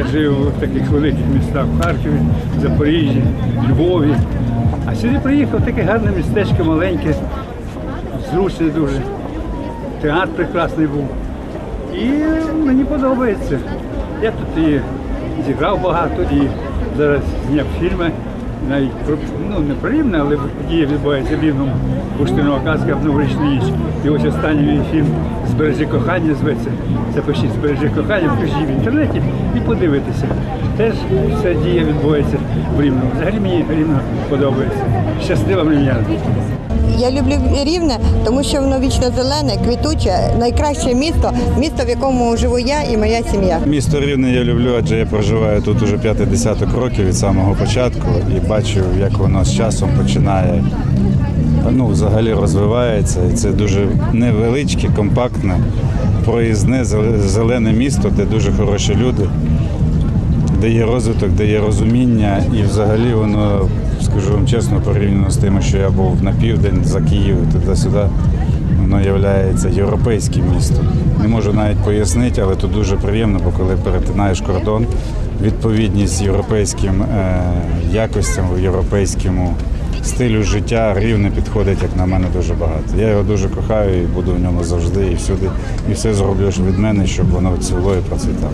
Я жив в таких великих містах в Харкові, Запоріжжі, Львові. А сюди приїхав таке гарне містечко маленьке, зручне дуже. Театр прекрасний був. І мені подобається. Я тут і зіграв багато, і зараз зняв фільми. Навіть ну неприємне, але події відбуваються в Рівному Буштинова казка в новорічну ніч. І ось останній фільм Збережи кохання зветься. Запишіть Збережи кохання, вкажіть в інтернеті і подивитися. Теж вся дія відбувається в Рівному. Взагалі мені Рівно подобається. Щаслива мені. Я люблю рівне, тому що воно вічно зелене, квітуче, найкраще місто, місто, в якому живу я і моя сім'я. Місто Рівне я люблю, адже я проживаю тут уже п'ятий десяток років від самого початку і бачу, як воно з часом починає ну, взагалі розвивається. І це дуже невеличке, компактне, проїзне, зелене місто, де дуже хороші люди, де є розвиток, де є розуміння, і взагалі воно, чесно, порівняно з тим, що я був на південь за Київ, туди-сюди. Воно є європейським містом. Не можу навіть пояснити, але тут дуже приємно, бо коли перетинаєш кордон, відповідність європейським е, якостям, європейському стилю життя рівне підходить, як на мене, дуже багато. Я його дуже кохаю і буду в ньому завжди і всюди. І все зроблю від мене, щоб воно цвіло і процвітало.